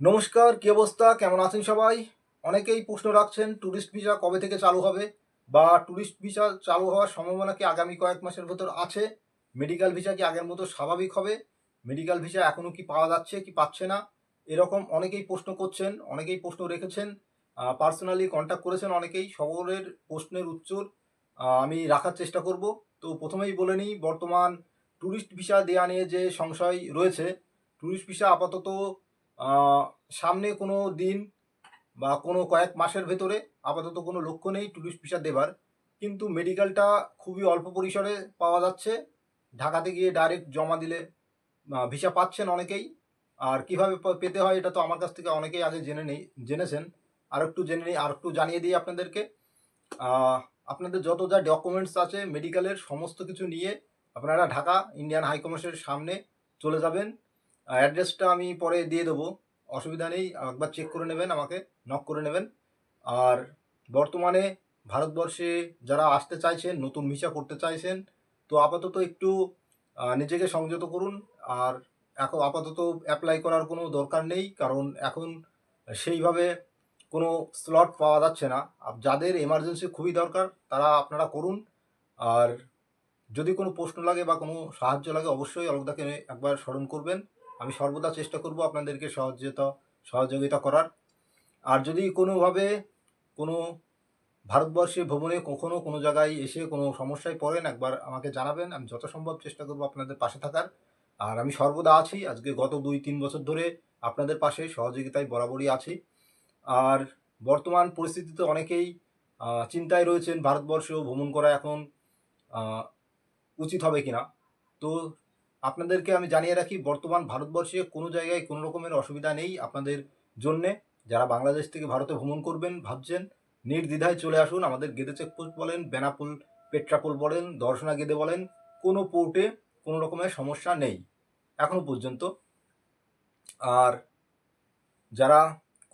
নমস্কার, কি অবস্থা? কেমন আছেন সবাই? অনেকেই প্রশ্ন রাখছেন ট্যুরিস্ট ভিসা কবে থেকে চালু হবে? বা ট্যুরিস্ট ভিসা চালু হওয়ার সম্ভাবনা কি আগামী কয়েক মাসের ভেতর আছে? মেডিকেল ভিসা কি আগের মতো স্বাভাবিক হবে? মেডিকেল ভিসা এখনও কি পাওয়া যাচ্ছে, কি পাচ্ছে না? এরকম অনেকেই প্রশ্ন করছেন, অনেকেই প্রশ্ন রেখেছেন পার্সোনালি কন্ট্যাক্ট করেছেন অনেকেই, সকলের প্রশ্নের উত্তর আমি রাখার চেষ্টা করব। তো প্রথমেই বলে নিই, বর্তমান ট্যুরিস্ট ভিসা দেওয়া নিয়ে যে সংশয় রয়েছে ট্যুরিস্ট ভিসা আপাতত সামনে কোনো দিন বা কোনো কয়েক মাসের ভেতরে আপাতত কোনো লক্ষ্য নেই ট্যুরিস্ট ভিসা দেবার। কিন্তু মেডিকেলটা খুবই অল্প পরিসরে পাওয়া যাচ্ছে। ঢাকাতে গিয়ে ডাইরেক্ট জমা দিলে ভিসা পাচ্ছেন অনেকেই। আর কীভাবে পেতে হয় এটা তো আমার কাছ থেকে অনেকেই আগে জেনে নেই, জেনেছেন। আর একটু জেনে নিই, আর একটু জানিয়ে দিই আপনাদেরকে। আপনাদের যত যা ডকুমেন্টস আছে মেডিকেলের সমস্ত কিছু নিয়ে আপনারা ঢাকা ইন্ডিয়ান হাই কমিশনের সামনে চলে যাবেন। অ্যাড্রেসটা আমি পরে দিয়ে দেবো। অসুবিধা নেই, একবার চেক করে নেবেন আমাকে নক করে নেবেন। আর বর্তমানে ভারতবর্ষে যারা আসতে চাইছেন, নতুন ভিসা করতে চাইছেন, তো আপাতত একটু নিজেকে সংযত করুন। আর এখন আপাতত অ্যাপ্লাই করার কোনো দরকার নেই, কারণ এখন সেইভাবে কোনো স্লট পাওয়া যাচ্ছে না। যাদের এমার্জেন্সি খুবই দরকার, তারা আপনারা করুন। আর যদি কোনো প্রশ্ন লাগে বা কোনো সাহায্য লাগে, অবশ্যই অলকদাকে একবার স্মরণ করবেন। আমি সর্বদা চেষ্টা করব আপনাদেরকে সহযোগিতা সহযোগিতা করার। আর যদি কোনোভাবে কোনো ভারতবর্ষে ভ্রমণে কখনো কোনো জায়গায় এসে কোনো সমস্যায় পড়েন, একবার আমাকে জানাবেন। আমি যত সম্ভব চেষ্টা করব আপনাদের পাশে থাকার। আর আমি সর্বদা আছি। আজকে গত দুই, তিন বছর ধরে আপনাদের পাশে সহযোগিতায় বরাবরই আছি। আর বর্তমান পরিস্থিতিতে অনেকেই চিন্তায় রয়েছেন ভারতবর্ষ ভ্রমণ করা এখন উচিত হবে কিনা। তো আপনাদেরকে আমি জানিয়ে রাখি, বর্তমান ভারতবর্ষে কোনো জায়গায় কোনো রকমের অসুবিধা নেই আপনাদের জন্যে। যারা বাংলাদেশ থেকে ভারতে ভ্রমণ করবেন, ভাবছেন নির্দ্বিধায় চলে আসুন, আমাদের গেদে চেকপোস্ট বলেন, বেনাপুল, পেট্রাপোল বলেন, দর্শনা গেদে বলেন, কোনো পোর্টে কোনো রকমের সমস্যা নেই। এখনও পর্যন্ত। আর যারা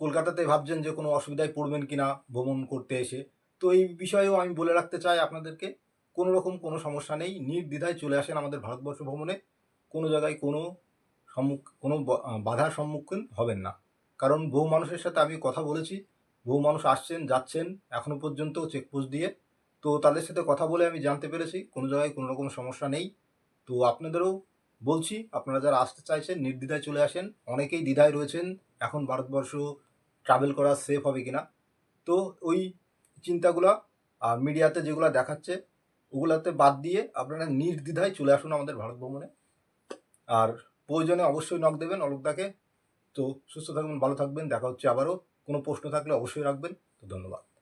কলকাতাতে ভাবছেন যে কোনো অসুবিধায় পড়বেন কিনা ভ্রমণ করতে এসে, তো এই বিষয়েও আমি বলে রাখতে চাই আপনাদেরকে, কোনো রকম কোনো সমস্যা নেই, নির্দ্বিধায় চলে আসেন আমাদের ভারতবর্ষ ভ্রমণে। কোনো জায়গায় কোনো সম্মুখ, কোনো বাধার সম্মুখীন হবেন না। কারণ বহু মানুষের সাথে আমি কথা বলেছি, বহু মানুষ আসছেন, যাচ্ছেন, এখনও পর্যন্ত চেকপোস্ট দিয়ে। তো তাদের সাথে কথা বলে আমি জানতে পেরেছি, কোনো জায়গায় কোনো রকম সমস্যা নেই। তো আপনাদেরও বলছি, আপনারা যারা আসতে চাইছেন, নির্দ্বিধায় চলে আসেন। অনেকেই দ্বিধায় রয়েছেন, এখন ভারতবর্ষ ট্রাভেল করা সেফ হবে কিনা। তো ওই চিন্তাগুলা মিডিয়াতে যেগুলো দেখাচ্ছে, ওগুলাতে বাদ দিয়ে আপনারা নির্দ্বিধায় চলে আসুন আমাদের ভারত ভ্রমণে। আর প্রয়োজনে অবশ্যই নক দেবেন অলোকদাকে। তো সুস্থ থাকবেন, ভালো থাকবেন, দেখা হচ্ছে আবারও। কোনো প্রশ্ন থাকলে অবশ্যই রাখবেন। তো ধন্যবাদ।